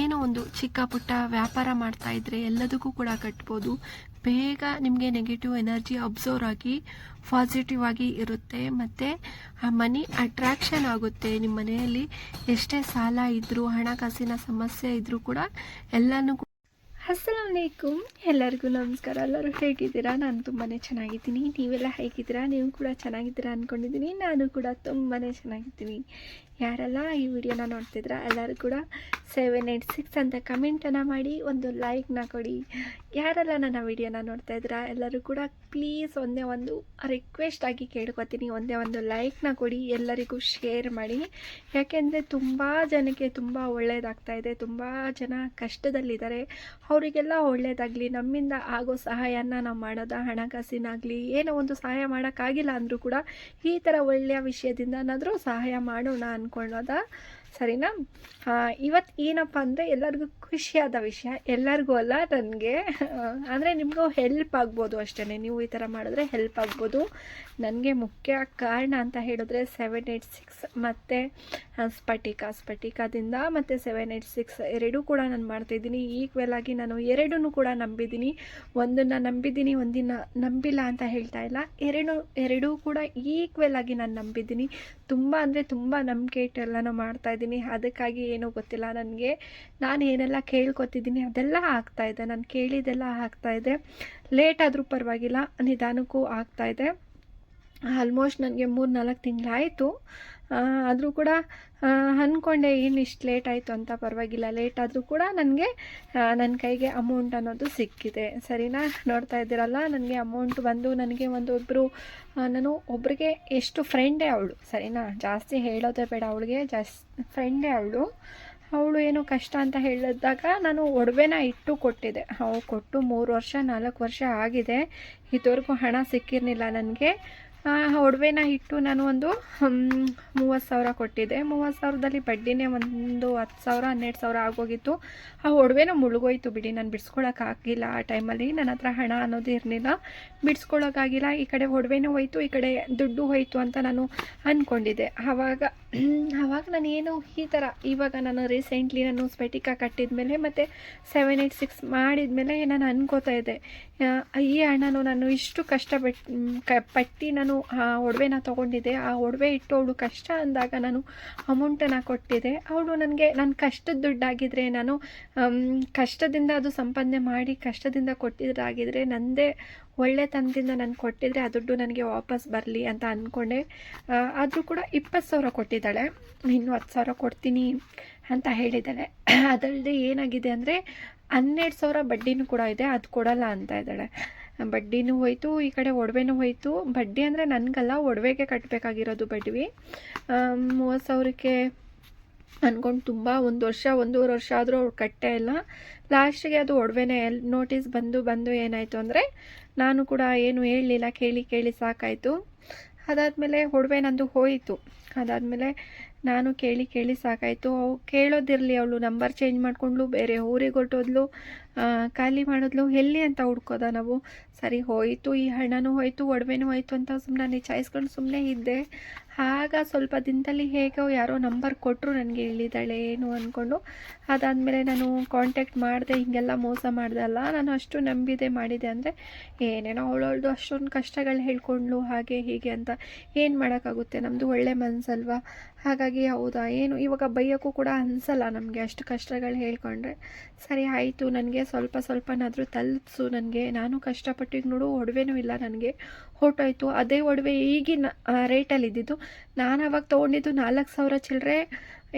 ಏನೋ ಒಂದು ಚಿಕ್ಕ ಪುಟ್ಟ ವ್ಯಾಪಾರ ಮಾಡ್ತಾ ಇದ್ರೆ ಎಲ್ಲದಕ್ಕೂ ಕೂಡ ಕಟ್ಬೋದು. ಬೇಗ ನಿಮಗೆ ನೆಗೆಟಿವ್ ಎನರ್ಜಿ ಅಬ್ಸರ್ವ್ ಆಗಿ ಪಾಸಿಟಿವ್ ಆಗಿ ಇರುತ್ತೆ. ಮತ್ತು ಮನಿ ಅಟ್ರಾಕ್ಷನ್ ಆಗುತ್ತೆ. ನಿಮ್ಮ ಮನೆಯಲ್ಲಿ ಎಷ್ಟೇ ಸಾಲ ಇದ್ದರೂ ಹಣಕಾಸಿನ ಸಮಸ್ಯೆ ಇದ್ದರೂ ಕೂಡ ಎಲ್ಲನೂ ಅಸ್ಸಲಾಮ್ ಅಸ್ಸಲಾಮಲೈಕುಮ್ ಎಲ್ಲರಿಗೂ ನಮಸ್ಕಾರ. ಎಲ್ಲರೂ ಹೇಗಿದ್ದೀರಾ? ನಾನು ತುಂಬಾ ಚೆನ್ನಾಗಿದ್ದೀನಿ. ನೀವೆಲ್ಲ ಹೇಗಿದ್ದೀರಾ? ನೀವು ಕೂಡ ಚೆನ್ನಾಗಿದ್ದೀರಾ ಅಂದ್ಕೊಂಡಿದ್ದೀನಿ ನಾನು ಕೂಡ ತುಂಬಾ ಚೆನ್ನಾಗಿದ್ದೀನಿ. ಯಾರೆಲ್ಲ ಈ ವಿಡಿಯೋನ ನೋಡ್ತಿದ್ರ ಎಲ್ಲರೂ ಕೂಡ ಸೆವೆನ್ ಏಯ್ಟ್ ಸಿಕ್ಸ್ ಅಂತ ಕಮೆಂಟನ್ನು ಮಾಡಿ, ಒಂದು ಲೈಕ್ನ ಕೊಡಿ. ಯಾರೆಲ್ಲ ನನ್ನ ವಿಡಿಯೋನ ನೋಡ್ತಾ ಇದ್ದೀರಾ ಎಲ್ಲರೂ ಕೂಡ ಪ್ಲೀಸ್ ಒಂದೇ ಒಂದು ರಿಕ್ವೆಸ್ಟ್ ಆಗಿ ಕೇಳ್ಕೊತೀನಿ. ಒಂದೇ ಒಂದು ಲೈಕ್ನ ಕೊಡಿ, ಎಲ್ಲರಿಗೂ ಶೇರ್ ಮಾಡಿ. ಯಾಕೆಂದರೆ ತುಂಬ ಜನಕ್ಕೆ ತುಂಬ ಒಳ್ಳೆಯದಾಗ್ತಾ ಇದೆ, ತುಂಬ ಜನ ಕಷ್ಟದಲ್ಲಿದ್ದಾರೆ. ಅವರಿಗೆಲ್ಲ ಒಳ್ಳೆಯದಾಗಲಿ ನಮ್ಮಿಂದ ಆಗೋ ಸಹಾಯನ ನಾವು ಮಾಡೋದ, ಹಣಕಾಸಿನಾಗಲಿ, ಏನೋ ಒಂದು ಸಹಾಯ ಮಾಡೋಕ್ಕಾಗಿಲ್ಲ ಅಂದರೂ ಕೂಡ ಈ ಥರ ಒಳ್ಳೆಯ ವಿಷಯದಿಂದನಾದರೂ ಸಹಾಯ ಮಾಡೋಣ ಅಂದ್ಕೊಳ್ಳೋದ? ಸರಿನಾ? ಇವತ್ತು ಏನಪ್ಪ ಅಂದರೆ ಎಲ್ಲರಿಗೂ ಖುಷಿಯಾದ ವಿಷಯ. ಎಲ್ಲರಿಗೂ ಅಲ್ಲ, ನನಗೆ. ಅಂದರೆ ನಿಮಗೂ ಹೆಲ್ಪ್ ಆಗ್ಬೋದು ಅಷ್ಟೇ ನೀವು ಈ ಥರ ಮಾಡಿದ್ರೆ ಹೆಲ್ಪ್ ಆಗ್ಬೋದು. ನನಗೆ ಮುಖ್ಯ ಕಾರಣ ಅಂತ ಹೇಳಿದ್ರೆ ಸೆವೆನ್ ಏಯ್ಟ್ ಸಿಕ್ಸ್ ಮತ್ತು ಸ್ಫಟಿಕ. ಸ್ಫಟಿಕದಿಂದ ಮತ್ತು ಸೆವೆನ್ ಏಯ್ಟ್ ಸಿಕ್ಸ್ ಎರಡೂ ಕೂಡ ನಾನು ಮಾಡ್ತಾಯಿದ್ದೀನಿ ಈಕ್ವೆಲ್ ಆಗಿ ನಾನು ಎರಡೂ ಕೂಡ ನಂಬಿದ್ದೀನಿ. ಒಂದನ್ನು ನಂಬಿದ್ದೀನಿ ಒಂದಿನ ನಂಬಿಲ್ಲ ಅಂತ ಹೇಳ್ತಾ ಇಲ್ಲ. ಎರಡು, ಎರಡೂ ಕೂಡ ಈಕ್ವೆಲ್ ಆಗಿ ನಾನು ನಂಬಿದ್ದೀನಿ. ತುಂಬ ಅಂದರೆ ತುಂಬ ನಂಬಿಕೆ ಇಟ್ಟು ಎಲ್ಲನೂ ಮಾಡ್ತಾಯಿದ್ದೀನಿ ಅದಕ್ಕಾಗಿ ಏನೂ ಗೊತ್ತಿಲ್ಲ ನನಗೆ. ನಾನು ಏನೆಲ್ಲ ಕೇಳ್ಕೊತಿದ್ದೀನಿ ಅದೆಲ್ಲ ಆಗ್ತಾಯಿದೆ ನಾನು ಕೇಳಿದ್ದೆಲ್ಲ ಆಗ್ತಾಯಿದೆ ಲೇಟ್ ಆದರೂ ಪರವಾಗಿಲ್ಲ. ನಿಧಾನಕ್ಕೂ ಆಗ್ತಾಯಿದೆ ಆಲ್ಮೋಸ್ಟ್ ನನಗೆ ಮೂರು ನಾಲ್ಕು ತಿಂಗಳಾಯಿತು ಆದರೂ ಕೂಡ ಅಂದ್ಕೊಂಡೆ ಏನು ಇಷ್ಟು ಲೇಟ್ ಆಯಿತು ಅಂತ ಪರವಾಗಿಲ್ಲ. ಲೇಟ್ ಆದರೂ ಕೂಡ ನನಗೆ ನನ್ನ ಕೈಗೆ ಅಮೌಂಟ್ ಅನ್ನೋದು ಸಿಕ್ಕಿದೆ. ಸರಿನಾ? ನೋಡ್ತಾ ಇದ್ದೀರಲ್ಲ? ನನಗೆ ಅಮೌಂಟ್ ಬಂದು ನನಗೆ ಒಂದು ಒಬ್ಬರು ನಾನು ಒಬ್ರಿಗೆ ಎಷ್ಟು ಫ್ರೆಂಡೇ ಅವಳು. ಸರಿನಾ? ಜಾಸ್ತಿ ಹೇಳೋದೇ ಬೇಡ ಅವಳಿಗೆ. ಜಾಸ್ ಫ್ರೆಂಡೇ ಅವಳು. ಅವಳು ಏನು ಕಷ್ಟ ಅಂತ ಹೇಳಿದಾಗ ನಾನು ಒಡವೆನ ಇಟ್ಟು ಕೊಟ್ಟಿದ್ದೆ ಅವಳು ಕೊಟ್ಟು ಮೂರು ವರ್ಷ, ನಾಲ್ಕು ವರ್ಷ ಆಗಿದೆ. ಇದುವರೆಗೂ ಹಣ ಸಿಕ್ಕಿರಲಿಲ್ಲ ನನಗೆ. ಒಡವೆನ ಇಟ್ಟು ನಾನು ಒಂದು ಮೂವತ್ತು ಸಾವಿರ ಕೊಟ್ಟಿದ್ದೆ. ಮೂವತ್ತು ಸಾವಿರದಲ್ಲಿ ಬಡ್ಡಿನೇ ಒಂದು ಹತ್ತು ಸಾವಿರ, ಹನ್ನೆರಡು ಸಾವಿರ ಆಗೋಗಿತ್ತು. ಆ ಒಡವೆನ ಮುಳುಗೋಯ್ತು ಬಿಡಿ, ನಾನು ಬಿಡಿಸ್ಕೊಳಕ್ಕಾಗಿಲ್ಲ ಆ ಟೈಮಲ್ಲಿ ನನ್ನ ಹತ್ರ ಹಣ ಅನ್ನೋದು ಇರಲಿಲ್ಲ. ಬಿಡಿಸ್ಕೊಳಕ್ಕಾಗಿಲ್ಲ. ಈ ಕಡೆ ಒಡವೆನೂ ಹೋಯ್ತು, ಈ ಕಡೆ ದುಡ್ಡು ಹೋಯ್ತು ಅಂತ ನಾನು ಅಂದ್ಕೊಂಡಿದ್ದೆ ಆವಾಗ ಆವಾಗ ನಾನು ಏನು ಈ ಥರ, ಇವಾಗ ನಾನು ರೀಸೆಂಟ್ಲಿ ನಾನು ಸ್ಪೆಟಿಕ ಕಟ್ಟಿದ ಮೇಲೆ ಮತ್ತು ಸೆವೆನ್ ಏಯ್ಟ್ ಸಿಕ್ಸ್ ಮಾಡಿದ ಮೇಲೆ ನಾನು ಅನ್ಕೋತಾ ಇದ್ದೆ. ಈ ಹಣನು ನಾನು ಇಷ್ಟು ಕಷ್ಟಪಟ್ಟು ಕ, ಪಟ್ಟಿ ನಾನು ಆ ಒಡವೆನ ತೊಗೊಂಡಿದ್ದೆ. ಆ ಒಡವೆ ಇಟ್ಟು ಅವಳು ಕಷ್ಟ ಅಂದಾಗ ನಾನು ಅಮೌಂಟನ್ನು ಕೊಟ್ಟಿದ್ದೆ. ಅವಳು ನನಗೆ ನನ್ನ ಕಷ್ಟದ ದುಡ್ಡಾಗಿದ್ದರೆ ನಾನು ಕಷ್ಟದಿಂದ ಅದು ಸಂಪಾದನೆ ಮಾಡಿ ಕಷ್ಟದಿಂದ ಕೊಟ್ಟಿದ್ದಾಗಿದ್ದರೆ ನನ್ನದೇ ಒಳ್ಳೆತನದಿಂದ ನಾನು ಕೊಟ್ಟಿದ್ರೆ ಆ ದುಡ್ಡು ನನಗೆ ವಾಪಸ್ ಬರಲಿ ಅಂತ ಅಂದ್ಕೊಂಡೆ ಆದರೂ ಕೂಡ ಇಪ್ಪತ್ತು ಸಾವಿರ ಕೊಟ್ಟಿದ್ದಾಳೆ. ಇನ್ನು ಹತ್ತು ಸಾವಿರ ಕೊಡ್ತೀನಿ ಅಂತ ಹೇಳಿದ್ದಾಳೆ. ಅದಲ್ಲದೆ ಏನಾಗಿದೆ ಅಂದರೆ ಹನ್ನೆರಡು ಸಾವಿರ ಬಡ್ಡಿನೂ ಕೂಡ ಇದೆ, ಅದು ಕೊಡಲ್ಲ ಅಂತ ಇದ್ದಾಳೆ. ಬಡ್ಡಿನೂ ಹೋಯ್ತು, ಈ ಕಡೆ ಒಡವೆನೂ ಹೋಯ್ತು. ಬಡ್ಡಿ ಅಂದರೆ ನನಗಲ್ಲ, ಒಡವೆಗೆ ಕಟ್ಟಬೇಕಾಗಿರೋದು ಬಡ್ವಿ ಮೂವತ್ತು ಸಾವಿರಕ್ಕೆ ಅಂದ್ಕೊಂಡು ತುಂಬ ಒಂದು ವರ್ಷ, ಒಂದೂವರೆ ವರ್ಷ ಆದರೂ ಅವ್ರು ಕಟ್ಟೇ ಇಲ್ಲ. ಲಾಸ್ಟಿಗೆ ಅದು ಒಡವೆನೇ ಎಲ್ಲಿ ನೋಟಿಸ್ ಬಂದು ಬಂದು ಏನಾಯಿತು ಅಂದರೆ ನಾನು ಕೂಡ ಏನು ಹೇಳಲಿಲ್ಲ, ಕೇಳಿ ಕೇಳಿ ಸಾಕಾಯಿತು. ಅದಾದಮೇಲೆ ಒಡವೆ ನಂದು ಹೋಯಿತು. ಅದಾದಮೇಲೆ ನಾನು ಕೇಳಿ ಕೇಳಿ ಸಾಕಾಯಿತು. ಅವು ಕೇಳೋದಿರಲಿ ಅವಳು ನಂಬರ್ ಚೇಂಜ್ ಮಾಡಿಕೊಂಡ್ಲು, ಬೇರೆ ಊರಿಗೆ ಹೊರಟೋದ್ಲು ಖಾಲಿ ಮಾಡಿದ್ಲು, ಎಲ್ಲಿ ಅಂತ ಹುಡ್ಕೋದ ನಾವು? ಸರಿ ಹೋಯಿತು, ಈ ಹಣನೂ ಹೋಯಿತು, ಒಡವೆನೂ ಹೋಯಿತು ಅಂತ ಸುಮ್ಮನೆ ನಿಚಾಯಿಸ್ಕೊಂಡು ಸುಮ್ಮನೆ ಇದ್ದೆ. ಆಗ ಸ್ವಲ್ಪ ದಿನದಲ್ಲಿ ಹೇಗೋ ಯಾರೋ ನಂಬರ್ ಕೊಟ್ಟರು ನನಗೆ ಹೇಳಿದ್ದಾಳೆ ಏನು ಅಂದ್ಕೊಂಡು ಅದಾದಮೇಲೆ ನಾನು ಕಾಂಟ್ಯಾಕ್ಟ್ ಮಾಡಿದೆ, ಹೀಗೆಲ್ಲ ಮೋಸ ಮಾಡ್ದಲ್ಲ ನಾನು ಅಷ್ಟು ನಂಬಿದೆ ಮಾಡಿದೆ ಅಂದರೆ ಏನೇನೋ ಅವಳವಳ್ದು ಅಷ್ಟೊಂದು ಕಷ್ಟಗಳು ಹೇಳ್ಕೊಂಡ್ಲು ಹಾಗೆ ಹೀಗೆ ಅಂತ. ಏನು ಮಾಡೋಕ್ಕಾಗುತ್ತೆ? ನಮ್ಮದು ಒಳ್ಳೆ ಮನಸ್ಸಲ್ವಾ ಹಾಗಾಗಿ ಹೌದಾ, ಏನು? ಇವಾಗ ಬೈಯೋಕ್ಕೂ ಕೂಡ ಅನಿಸಲ್ಲ ನಮಗೆ ಅಷ್ಟು ಕಷ್ಟಗಳು ಹೇಳ್ಕೊಂಡ್ರೆ. ಸರಿ, ಆಯಿತು. ನನಗೆ ಸ್ವಲ್ಪ ಸ್ವಲ್ಪನಾದರೂ ತಲುಪಿಸು ನನಗೆ. ನಾನು ಕಷ್ಟಪಟ್ಟಿಗೆ ನೋಡು, ಒಡವೆನೂ ಇಲ್ಲ ನನಗೆ. ಹೊರ್ಟೋಯ್ತು. ಅದೇ ಒಡವೆ ಈಗಿನ ರೇಟಲ್ಲಿ ಇದ್ದಿದ್ದು. ನಾನು ಅವಾಗ ತೊಗೊಂಡಿದ್ದು ನಾಲ್ಕು ಸಾವಿರ ಚಿಲ್ಲರೆ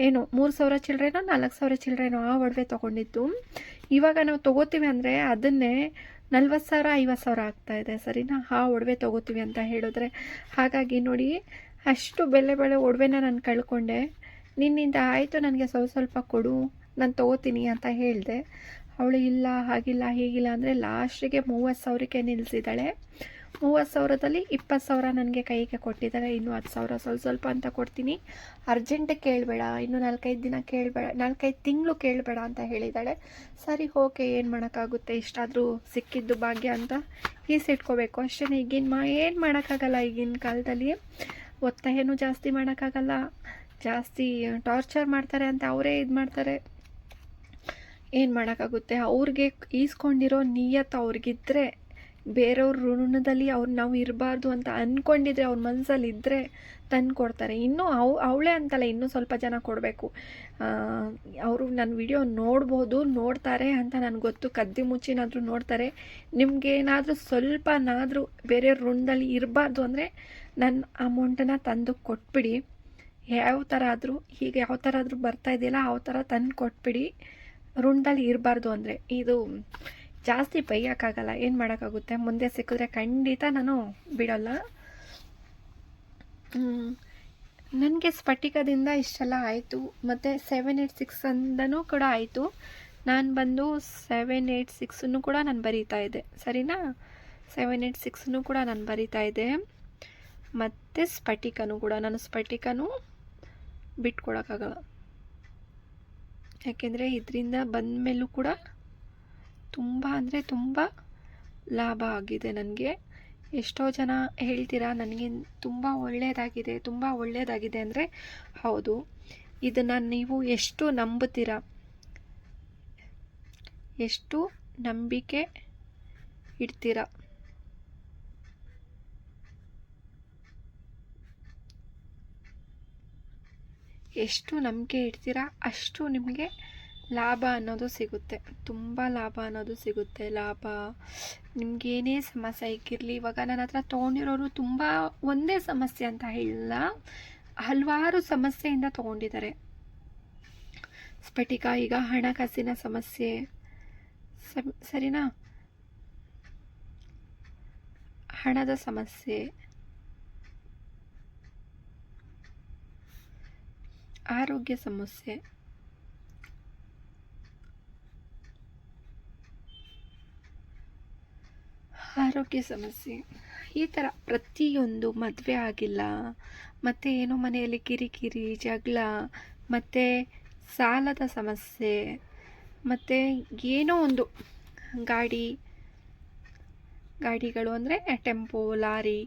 ಏನು, ಮೂರು ಸಾವಿರ ಚಿಲ್ಲರೆನೋ ನಾಲ್ಕು ಸಾವಿರ ಚಿಲ್ಲರೆನೋ ಆ ಒಡವೆ ತೊಗೊಂಡಿದ್ದು. ಇವಾಗ ನಾವು ತೊಗೋತೀವಿ ಅಂದರೆ ಅದನ್ನೇ ನಲ್ವತ್ತು ಸಾವಿರ, ಐವತ್ತು ಸಾವಿರ ಆಗ್ತಾಯಿದೆ ಸರಿನಾ? ಆ ಒಡವೆ ತೊಗೋತೀವಿ ಅಂತ ಹೇಳಿದ್ರೆ. ಹಾಗಾಗಿ ನೋಡಿ, ಅಷ್ಟು ಬೆಲೆ ಬೆಳೆ ಒಡವೆನ ನಾನು ಕಳ್ಕೊಂಡೆ. ನಿನ್ನಿಂದ ಆಯಿತು, ನನಗೆ ಸ್ವಲ್ಪ ಸ್ವಲ್ಪ ಕೊಡು, ನಾನು ತೊಗೋತೀನಿ ಅಂತ ಹೇಳಿದೆ. ಅವಳು ಇಲ್ಲ, ಹಾಗಿಲ್ಲ, ಹೀಗಿಲ್ಲ ಅಂದರೆ ಲಾಸ್ಟಿಗೆ ಮೂವತ್ತು ಸಾವಿರಕ್ಕೆ ನಿಲ್ಲಿಸಿದ್ದಾಳೆ ಮೂವತ್ತು ಸಾವಿರದಲ್ಲಿ ಇಪ್ಪತ್ತು ಸಾವಿರ ನನಗೆ ಕೈಗೆ ಕೊಟ್ಟಿದ್ದಾರೆ. ಇನ್ನು ಹತ್ತು ಸಾವಿರ ಸ್ವಲ್ಪ ಸ್ವಲ್ಪ ಅಂತ ಕೊಡ್ತೀನಿ. ಅರ್ಜೆಂಟಿಗೆ ಕೇಳಬೇಡ. ಇನ್ನು ನಾಲ್ಕೈದು ದಿನ ಕೇಳಬೇಡ. ನಾಲ್ಕೈದು ತಿಂಗಳು ಕೇಳಬೇಡ ಅಂತ ಹೇಳಿದ್ದಾಳೆ. ಸರಿ, ಓಕೆ, ಏನು ಮಾಡೋಕ್ಕಾಗುತ್ತೆ? ಇಷ್ಟಾದರೂ ಸಿಕ್ಕಿದ್ದು ಭಾಗ್ಯ ಅಂತ ಈಸಿಟ್ಕೋಬೇಕು. ಅಷ್ಟೇ ಈಗಿನ ಮಾ ಏನು ಮಾಡೋಕ್ಕಾಗಲ್ಲ ಈಗಿನ ಕಾಲದಲ್ಲಿ. ಒತ್ತಾಯನೂ ಜಾಸ್ತಿ ಮಾಡೋಕ್ಕಾಗಲ್ಲ. ಜಾಸ್ತಿ ಟಾರ್ಚರ್ ಮಾಡ್ತಾರೆ ಅಂತ ಅವರೇ ಇದು ಮಾಡ್ತಾರೆ. ಏನು ಮಾಡೋಕ್ಕಾಗುತ್ತೆ? ಅವ್ರಿಗೆ ಈಸ್ಕೊಂಡಿರೋ ನಿಯತ್ತು ಅವ್ರಿಗಿದ್ರೆ ಬೇರೆಯವ್ರ ಋಣದಲ್ಲಿ ಅವ್ರು ನಾವು ಇರಬಾರ್ದು ಅಂತ ಅಂದ್ಕೊಂಡಿದ್ರೆ ಅವ್ರ ಮನಸ್ಸಲ್ಲಿ ಇದ್ದರೆ ತಂದು ಕೊಡ್ತಾರೆ ಇನ್ನೂ ಅವು, ಅವಳೇ ಅಂತಲ್ಲ ಇನ್ನೂ ಸ್ವಲ್ಪ ಜನ ಕೊಡಬೇಕು. ಅವರು ನನ್ನ ವಿಡಿಯೋ ನೋಡ್ಬೋದು, ನೋಡ್ತಾರೆ ಅಂತ ನನಗೆ ಗೊತ್ತು. ಕದ್ದಿ ಮುಚ್ಚಿನಾದರೂ ನೋಡ್ತಾರೆ. ನಿಮಗೇನಾದರೂ ಸ್ವಲ್ಪನಾದರೂ ಬೇರೆ ಋಣದಲ್ಲಿ ಇರಬಾರ್ದು ಅಂದರೆ ನನ್ನ ಅಮೌಂಟನ್ನು ತಂದು ಕೊಟ್ಬಿಡಿ. ಯಾವ ಥರ ಆದರೂ ಹೀಗೆ ಯಾವ ಥರ ಆದರೂ ಬರ್ತಾ ಇದೆಯಲ್ಲ ಆ ಥರ ತಂದು ಕೊಟ್ಬಿಡಿ ಋಣದಲ್ಲಿ ಇರಬಾರ್ದು ಅಂದರೆ. ಇದು ಜಾಸ್ತಿ ಬೈಯೋಕ್ಕಾಗಲ್ಲ ಏನು ಮಾಡೋಕ್ಕಾಗುತ್ತೆ? ಮುಂದೆ ಸಿಕ್ಕಿದ್ರೆ ಖಂಡಿತ ನಾನು ಬಿಡೋಲ್ಲ. ನನಗೆ ಸ್ಫಟಿಕದಿಂದ ಇಷ್ಟೆಲ್ಲ ಆಯಿತು. ಮತ್ತು ಸೆವೆನ್ ಏಯ್ಟ್ ಸಿಕ್ಸ್ ಕೂಡ ಆಯಿತು. ನಾನು ಬಂದು ಸೆವೆನ್ ಏಯ್ಟ್ ಸಿಕ್ಸನ್ನು ಕೂಡ ನಾನು ಬರೀತಾ ಇದ್ದೆ. ಸರಿನಾ? ಸೆವೆನ್ ಏಯ್ಟ್ ಸಿಕ್ಸನ್ನು ಕೂಡ ನಾನು ಬರೀತಾ ಇದ್ದೆ. ಮತ್ತು ಸ್ಫಟಿಕನೂ ಕೂಡ. ನಾನು ಸ್ಫಟಿಕನೂ ಬಿಟ್ಕೊಡೋಕ್ಕಾಗಲ್ಲ. ಯಾಕೆಂದರೆ ಇದರಿಂದ ಬಂದ ಮೇಲೂ ಕೂಡ ತುಂಬ ಅಂದರೆ ತುಂಬ ಲಾಭ ಆಗಿದೆ ನನಗೆ. ಎಷ್ಟೋ ಜನ ಹೇಳ್ತೀರಾ, ನನಗೆ ತುಂಬ ಒಳ್ಳೆಯದಾಗಿದೆ ತುಂಬ ಒಳ್ಳೆಯದಾಗಿದೆ ಅಂದರೆ ಹೌದು. ಇದನ್ನು ನೀವು ಎಷ್ಟು ನಂಬುತ್ತೀರಾ? ಎಷ್ಟು ನಂಬಿಕೆ ಇಡ್ತೀರಾ? ಎಷ್ಟು ನಂಬಿಕೆ ಇಡ್ತೀರಾ? ಅಷ್ಟು ನಿಮಗೆ ಲಾಭ ಅನ್ನೋದು ಸಿಗುತ್ತೆ. ತುಂಬ ಲಾಭ ಅನ್ನೋದು ಸಿಗುತ್ತೆ. ಲಾಭ ನಿಮಗೇನೇ ಸಮಸ್ಯೆ ಇಕ್ಕಿರಲಿ ಇವಾಗ ನನ್ನ ಹತ್ರ ತೊಗೊಂಡಿರೋರು ತುಂಬ ಒಂದೇ ಸಮಸ್ಯೆ ಅಂತ ಹೇಳಿಲ್ಲ. ಹಲವಾರು ಸಮಸ್ಯೆಯಿಂದ ತೊಗೊಂಡಿದ್ದಾರೆ. ಸ್ಫಟಿಕ, ಈಗ ಹಣಕಾಸಿನ ಸಮಸ್ಯೆ. ಸರಿನಾ? ಹಣದ ಸಮಸ್ಯೆ. ಆರೋಗ್ಯ ಸಮಸ್ಯೆ. ಆರೋಗ್ಯ ಸಮಸ್ಯೆ ಈ ಥರ ಪ್ರತಿಯೊಂದು ಮದುವೆ ಆಗಿಲ್ಲ, ಮತ್ತು ಏನೋ ಮನೆಯಲ್ಲಿ ಕಿರಿಕಿರಿ, ಜಗಳ, ಮತ್ತು ಸಾಲದ ಸಮಸ್ಯೆ, ಮತ್ತು ಏನೋ ಒಂದು ಗಾಡಿ, ಗಾಡಿಗಳು ಅಂದರೆ ಟೆಂಪೋ, ಲಾರಿ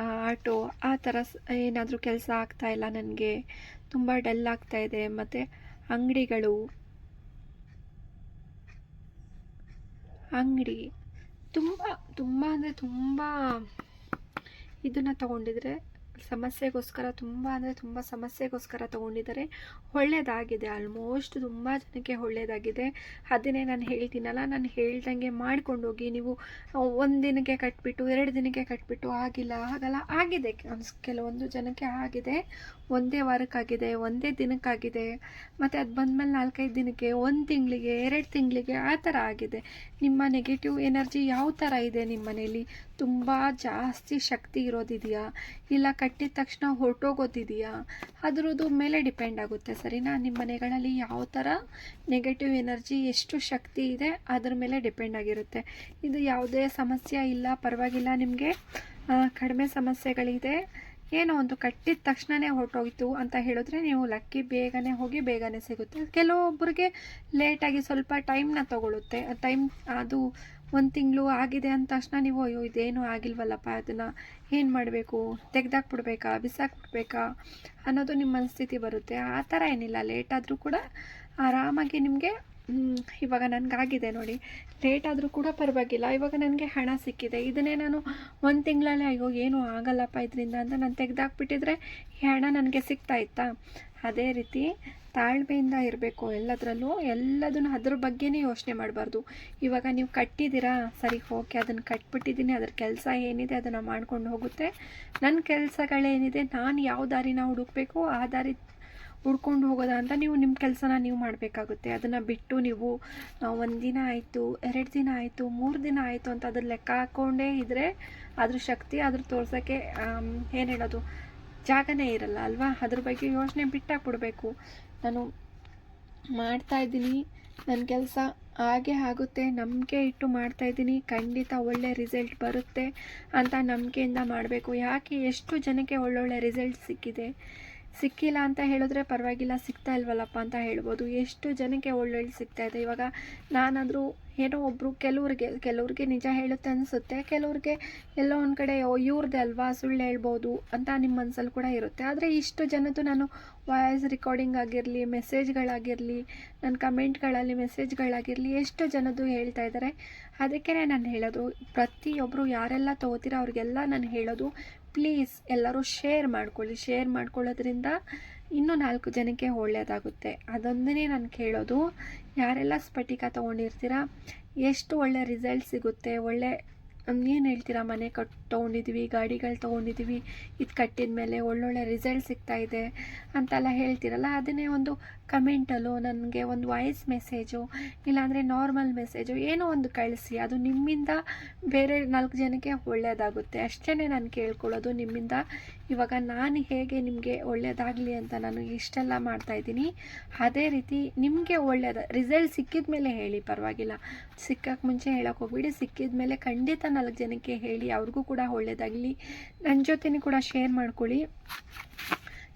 ಆಟೋ, ಆ ಥರ ಏನಾದರೂ ಕೆಲಸ ಆಗ್ತಾಯಿಲ್ಲ ನನಗೆ. ತುಂಬ ಡಲ್ ಆಗ್ತಾ ಇದೆ, ಮತ್ತು ಅಂಗಡಿಗಳು. ಅಂಗಡಿ. ತುಂಬ ತುಂಬ ಅಂದರೆ ತುಂಬ ಇದನ್ನು ತಗೊಂಡಿದ್ರೆ ಸಮಸ್ಯೆಗೋಸ್ಕರ ತುಂಬ ಅಂದರೆ ತುಂಬ ಸಮಸ್ಯೆಗೋಸ್ಕರ ತೊಗೊಂಡಿದ್ದಾರೆ. ಒಳ್ಳೆಯದಾಗಿದೆ ಆಲ್ಮೋಸ್ಟ್ ತುಂಬ ಜನಕ್ಕೆ ಒಳ್ಳೆಯದಾಗಿದೆ ಅದನ್ನೇ ನಾನು ಹೇಳ್ತೀನಲ್ಲ, ನಾನು ಹೇಳ್ದಂಗೆ ಮಾಡ್ಕೊಂಡೋಗಿ ನೀವು ಒಂದು ದಿನಕ್ಕೆ ಕಟ್ಬಿಟ್ಟು, ಎರಡು ದಿನಕ್ಕೆ ಕಟ್ಬಿಟ್ಟು ಆಗಿಲ್ಲ, ಆಗಲ್ಲ, ಆಗಿದೆ. ಕೆಲವೊಂದು ಜನಕ್ಕೆ ಆಗಿದೆ. ಒಂದೇ ವಾರಕ್ಕಾಗಿದೆ, ಒಂದೇ ದಿನಕ್ಕಾಗಿದೆ. ಮತ್ತು ಅದು ಬಂದಮೇಲೆ ನಾಲ್ಕೈದು ದಿನಕ್ಕೆ, ಒಂದು ತಿಂಗಳಿಗೆ, ಎರಡು ತಿಂಗಳಿಗೆ ಆ ಥರ ಆಗಿದೆ. ನಿಮ್ಮ ನೆಗೆಟಿವ್ ಎನರ್ಜಿ ಯಾವ ಥರ ಇದೆ ನಿಮ್ಮ ಮನೇಲಿ ತುಂಬ ಜಾಸ್ತಿ ಶಕ್ತಿ ಇರೋದಿದೆಯಾ? ಇಲ್ಲ ಕಟ್ಟಿದ ತಕ್ಷಣ ಹೊರಟೋಗೋದಿದೆಯಾ? ಅದರದ್ದು ಮೇಲೆ ಡಿಪೆಂಡ್ ಆಗುತ್ತೆ, ಸರಿನಾ? ನಿಮ್ಮ ಮನೆಗಳಲ್ಲಿ ಯಾವ ಥರ ನೆಗೆಟಿವ್ ಎನರ್ಜಿ ಎಷ್ಟು ಶಕ್ತಿ ಇದೆ, ಅದ್ರ ಮೇಲೆ ಡಿಪೆಂಡ್ ಆಗಿರುತ್ತೆ. ಇದು ಯಾವುದೇ ಸಮಸ್ಯೆ ಇಲ್ಲ, ಪರವಾಗಿಲ್ಲ ನಿಮಗೆ. ಕಡಿಮೆ ಸಮಸ್ಯೆಗಳಿದೆ. ಏನೋ ಒಂದು ಕಟ್ಟಿದ ತಕ್ಷಣವೇ ಹೊರಟೋಗಿತ್ತು ಅಂತ ಹೇಳಿದ್ರೆ ನೀವು ಲಕ್ಕಿ ಬೇಗನೆ ಹೋಗಿ ಬೇಗನೆ ಸಿಗುತ್ತೆ. ಕೆಲವೊಬ್ಬರಿಗೆ ಲೇಟಾಗಿ ಸ್ವಲ್ಪ ಟೈಮ್ನ ತಗೊಳ್ಳುತ್ತೆ ಟೈಮ್ ಅದು ಒಂದು ತಿಂಗಳು ಆಗಿದೆ ಅಂದ ತಕ್ಷಣ ನೀವು, ಅಯ್ಯೋ, ಇದೇನು ಆಗಿಲ್ವಲ್ಲಪ್ಪ, ಅದನ್ನು ಏನು ಮಾಡಬೇಕು? ತೆಗ್ದಾಕ್ಬಿಡ್ಬೇಕಾ? ಬಿಸಾಕ್ಬಿಡ್ಬೇಕಾ? ಅನ್ನೋದು ನಿಮ್ಮ ಮನಸ್ಥಿತಿ ಬರುತ್ತೆ. ಆ ಥರ ಏನಿಲ್ಲ. ಲೇಟಾದರೂ ಕೂಡ ಆರಾಮಾಗಿ ನಿಮಗೆ ಇವಾಗ ನನಗಾಗಿದೆ ನೋಡಿ. ಲೇಟ್ ಆದರೂ ಕೂಡ ಪರವಾಗಿಲ್ಲ. ಇವಾಗ ನನಗೆ ಹಣ ಸಿಕ್ಕಿದೆ. ಇದನ್ನೇ ನಾನು ಒಂದು ತಿಂಗಳಲ್ಲೇ, ಅಯ್ಯೋ, ಏನೂ ಆಗಲ್ಲಪ್ಪ ಇದರಿಂದ ಅಂತ ನಾನು ತೆಗೆದಾಕ್ಬಿಟ್ಟಿದ್ರೆ ಈ ಹಣ ನನಗೆ ಸಿಗ್ತಾ ಇತ್ತಾ? ಅದೇ ರೀತಿ ತಾಳ್ಮೆಯಿಂದ ಇರಬೇಕು ಎಲ್ಲದರಲ್ಲೂ. ಎಲ್ಲದನ್ನು ಅದ್ರ ಬಗ್ಗೆನೇ ಯೋಚನೆ ಮಾಡಬಾರ್ದು. ಇವಾಗ ನೀವು ಕಟ್ಟಿದ್ದೀರಾ? ಸರಿ, ಓಕೆ. ಅದನ್ನು ಕಟ್ಬಿಟ್ಟಿದ್ದೀನಿ. ಅದ್ರ ಕೆಲಸ ಏನಿದೆ ಅದನ್ನು ಮಾಡ್ಕೊಂಡು ಹೋಗುತ್ತೆ. ನನ್ನ ಕೆಲಸಗಳೇನಿದೆ ನಾನು ಯಾವ ದಾರಿನ ಹುಡುಕಬೇಕು, ಆ ದಾರಿ ಹುಡ್ಕೊಂಡು ಹೋಗೋದಾ ಅಂತ ನೀವು ನಿಮ್ಮ ಕೆಲಸನ ನೀವು ಮಾಡಬೇಕಾಗುತ್ತೆ. ಅದನ್ನು ಬಿಟ್ಟು ನೀವು ಒಂದು ದಿನ ಆಯಿತು, ಎರಡು ದಿನ ಆಯಿತು, ಮೂರು ದಿನ ಆಯಿತು ಅಂತ ಅದ್ರ ಲೆಕ್ಕ ಹಾಕ್ಕೊಂಡೇ ಇದ್ದರೆ ಅದ್ರ ಶಕ್ತಿ ಅದ್ರ ತೋರ್ಸೋಕ್ಕೆ ಏನು ಹೇಳೋದು? ಜಾಗನೇ ಇರಲ್ಲ ಅಲ್ವಾ? ಅದ್ರ ಬಗ್ಗೆ ಯೋಚನೆ ಬಿಟ್ಟಾಕ್ಬಿಡ್ಬೇಕು. ನಾನು ಮಾಡ್ತಾಯಿದ್ದೀನಿ ನನ್ನ ಕೆಲಸ ಹಾಗೆ ಆಗುತ್ತೆ. ನಂಬಿಕೆ ಇಟ್ಟು ಮಾಡ್ತಾ ಇದ್ದೀನಿ. ಖಂಡಿತ ಒಳ್ಳೆ ರಿಸಲ್ಟ್ ಬರುತ್ತೆ ಅಂತ ನಂಬಿಕೆಯಿಂದ ಮಾಡಬೇಕು. ಯಾಕೆ ಎಷ್ಟು ಜನಕ್ಕೆ ಒಳ್ಳೊಳ್ಳೆ ರಿಸಲ್ಟ್ ಸಿಕ್ಕಿದೆ? ಸಿಕ್ಕಿಲ್ಲ ಅಂತ ಹೇಳಿದ್ರೆ ಪರವಾಗಿಲ್ಲ, ಸಿಗ್ತಾ ಇಲ್ವಲ್ಲಪ್ಪ ಅಂತ ಹೇಳ್ಬೋದು. ಎಷ್ಟು ಜನಕ್ಕೆ ಒಳ್ಳೊಳ್ಳೆ ಸಿಗ್ತಾ ಇದೆ. ಇವಾಗ ನಾನಾದರೂ ಏನೋ ಒಬ್ಬರು ಕೆಲವ್ರಿಗೆ ಕೆಲವ್ರಿಗೆ ನಿಜ ಹೇಳುತ್ತೆ ಅನಿಸುತ್ತೆ. ಕೆಲವ್ರಿಗೆ ಎಲ್ಲೋ ಒಂದು ಕಡೆ ಇವ್ರದ್ದೆ ಅಲ್ವಾ? ಸುಳ್ಳು ಹೇಳ್ಬೋದು ಅಂತ ನಿಮ್ಮ ಮನಸ್ಸಲ್ಲಿ ಕೂಡ ಇರುತ್ತೆ. ಆದರೆ ಇಷ್ಟು ಜನದ್ದು ನಾನು ವಾಯ್ಸ್ ರೆಕಾರ್ಡಿಂಗ್ ಆಗಿರಲಿ, ಮೆಸೇಜ್ಗಳಾಗಿರಲಿ ನನ್ನ ಕಮೆಂಟ್ಗಳಲ್ಲಿ ಮೆಸೇಜ್ಗಳಾಗಿರಲಿ, ಎಷ್ಟು ಜನದ್ದು ಹೇಳ್ತಾ ಇದ್ದಾರೆ ಅದಕ್ಕೇ ನಾನು ಹೇಳೋದು. ಪ್ರತಿಯೊಬ್ಬರು ಯಾರೆಲ್ಲ ತೊಗೋತೀರೋ ಅವ್ರಿಗೆಲ್ಲ ನಾನು ಹೇಳೋದು. ಪ್ಲೀಸ್ ಎಲ್ಲರೂ ಶೇರ್ ಮಾಡ್ಕೊಳ್ಳಿ, ಶೇರ್ ಮಾಡ್ಕೊಳ್ಳೋದ್ರಿಂದ ಇನ್ನೂ ನಾಲ್ಕು ಜನಕ್ಕೆ ಒಳ್ಳೆಯದಾಗುತ್ತೆ. ಅದೊಂದನೇ ನಾನು ಕೇಳೋದು. ಯಾರೆಲ್ಲ ಸ್ಫಟಿಕ ತೊಗೊಂಡಿರ್ತೀರಾ? ಎಷ್ಟು ಒಳ್ಳೆ ರಿಸಲ್ಟ್ ಸಿಗುತ್ತೆ? ಒಳ್ಳೆ ಏನು ಹೇಳ್ತೀರಾ ಮನೆ ಕಟ್ ತೊಗೊಂಡಿದ್ವಿ, ಗಾಡಿಗಳು ತೊಗೊಂಡಿದ್ದೀವಿ ಇದು ಕಟ್ಟಿದ ಮೇಲೆ ಒಳ್ಳೊಳ್ಳೆ ರಿಸಲ್ಟ್ ಸಿಗ್ತಾ ಇದೆ ಅಂತೆಲ್ಲ ಹೇಳ್ತೀರಲ್ಲ. ಅದನ್ನೇ ಒಂದು ಕಮೆಂಟಲ್ಲು ನನಗೆ ಒಂದು ವಾಯ್ಸ್ ಮೆಸೇಜು ಇಲ್ಲಾಂದರೆ ನಾರ್ಮಲ್ ಮೆಸೇಜು ಏನೋ ಒಂದು ಕಳಿಸಿ. ಅದು ನಿಮ್ಮಿಂದ ಬೇರೆ ನಾಲ್ಕು ಜನಕ್ಕೆ ಒಳ್ಳೆಯದಾಗುತ್ತೆ ಅಷ್ಟೇ ನಾನು ಕೇಳ್ಕೊಳ್ಳೋದು ನಿಮ್ಮಿಂದ. ಇವಾಗ ನಾನು ಹೇಗೆ ನಿಮಗೆ ಒಳ್ಳೆಯದಾಗಲಿ ಅಂತ ನಾನು ಇಷ್ಟೆಲ್ಲ ಮಾಡ್ತಾಯಿದ್ದೀನಿ ಅದೇ ರೀತಿ ನಿಮಗೆ ಒಳ್ಳೆಯದ ರಿಸಲ್ಟ್ ಸಿಕ್ಕಿದ ಮೇಲೆ ಹೇಳಿ, ಪರವಾಗಿಲ್ಲ. ಸಿಕ್ಕಕ್ಕೆ ಮುಂಚೆ ಹೇಳೋಕೆ ಹೋಗ್ಬಿಡಿ. ಸಿಕ್ಕಿದ ಮೇಲೆ ಖಂಡಿತ ನಾಲ್ಕು ಜನಕ್ಕೆ ಹೇಳಿ, ಅವ್ರಿಗೂ ಕೂಡ ಒಳ್ಳೆಯದಾಗಲಿ ನನ್ನ ಜೊತೆನೂ ಕೂಡ ಶೇರ್ ಮಾಡ್ಕೊಳ್ಳಿ.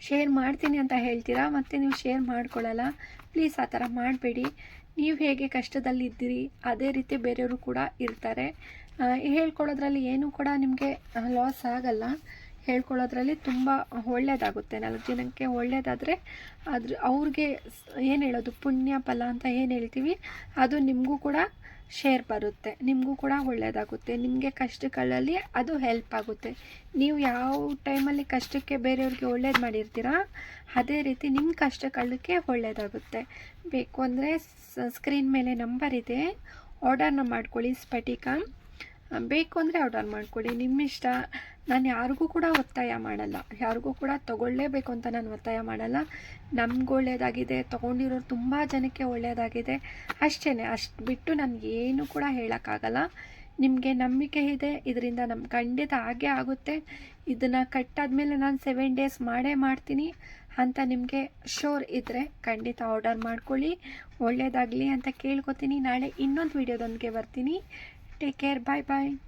ಶೇರ್ ಮಾಡ್ತೀನಿ ಅಂತ ಹೇಳ್ತೀರಾ? ಮತ್ತು ನೀವು ಶೇರ್ ಮಾಡ್ಕೊಳ್ಳಲ್ಲ? ಪ್ಲೀಸ್ ಆ ಥರ ಮಾಡಬೇಡಿ. ನೀವು ಹೇಗೆ ಕಷ್ಟದಲ್ಲಿ ಇದ್ದೀರಿ, ಅದೇ ರೀತಿ ಬೇರೆಯವರು ಕೂಡ ಇರ್ತಾರೆ. ಹೇಳ್ಕೊಳ್ಳೋದ್ರಲ್ಲಿ ಏನೂ ಕೂಡ ನಿಮಗೆ ಲಾಸ್ ಆಗಲ್ಲ. ಹೇಳ್ಕೊಳ್ಳೋದ್ರಲ್ಲಿ ತುಂಬ ಒಳ್ಳೆಯದಾಗುತ್ತೆ ನಾಲ್ಕು ಜನಕ್ಕೆ ಒಳ್ಳೆಯದಾದರೆ ಅದ್ರ, ಅವ್ರಿಗೆ ಏನು ಹೇಳೋದು? ಪುಣ್ಯ ಫಲ ಅಂತ ಏನು ಹೇಳ್ತೀವಿ? ಅದು ನಿಮಗೂ ಕೂಡ ಶೇರ್ ಬರುತ್ತೆ. ನಿಮಗೂ ಕೂಡ ಒಳ್ಳೆಯದಾಗುತ್ತೆ ನಿಮಗೆ ಕಷ್ಟಗಳಲ್ಲಿ ಅದು ಹೆಲ್ಪ್ ಆಗುತ್ತೆ. ನೀವು ಯಾವ ಟೈಮಲ್ಲಿ ಕಷ್ಟಕ್ಕೆ ಬೇರೆಯವ್ರಿಗೆ ಒಳ್ಳೇದು ಮಾಡಿರ್ತೀರಾ, ಅದೇ ರೀತಿ ನಿಮ್ಮ ಕಷ್ಟಗಳಕ್ಕೆ ಒಳ್ಳೆಯದಾಗುತ್ತೆ ಬೇಕು ಅಂದರೆ ಸ್ಕ್ರೀನ್ ಮೇಲೆ ನಂಬರ್ ಇದೆ. ಆರ್ಡರ್ನ ಮಾಡ್ಕೊಳ್ಳಿ ಸ್ಫಟಿಕ ಬೇಕು ಅಂದರೆ ಆರ್ಡರ್ ಮಾಡ್ಕೊಳ್ಳಿ ನಿಮ್ಮ ಇಷ್ಟ. ನಾನು ಯಾರಿಗೂ ಕೂಡ ಒತ್ತಾಯ ಮಾಡಲ್ಲ. ಯಾರಿಗೂ ಕೂಡ ತೊಗೊಳ್ಳೇಬೇಕು ಅಂತ ನಾನು ಒತ್ತಾಯ ಮಾಡಲ್ಲ. ನಮ್ಗೆ ಒಳ್ಳೆಯದಾಗಿದೆ ತೊಗೊಂಡಿರೋರು ತುಂಬ ಜನಕ್ಕೆ ಒಳ್ಳೆಯದಾಗಿದೆ ಅಷ್ಟೇ ಅಷ್ಟು ಬಿಟ್ಟು ನನಗೆ ಏನು ಕೂಡ ಹೇಳೋಕ್ಕಾಗಲ್ಲ. ನಿಮಗೆ ನಂಬಿಕೆ ಇದೆ. ಇದರಿಂದ ನಮ್ಮ ಖಂಡಿತ ಹಾಗೆ ಆಗುತ್ತೆ. ಇದನ್ನು ಕಟ್ಟಾದ್ಮೇಲೆ ನಾನು ಸೆವೆನ್ ಡೇಸ್ ಮಾಡೇ ಮಾಡ್ತೀನಿ ಅಂತ ನಿಮಗೆ ಶೋರ್ ಇದ್ದರೆ ಖಂಡಿತ ಆರ್ಡರ್ ಮಾಡ್ಕೊಳ್ಳಿ. ಒಳ್ಳೆಯದಾಗಲಿ ಅಂತ ಕೇಳ್ಕೊತೀನಿ. ನಾಳೆ ಇನ್ನೊಂದು ವೀಡಿಯೋದೊಂದಿಗೆ ಬರ್ತೀನಿ. Take care. Bye bye.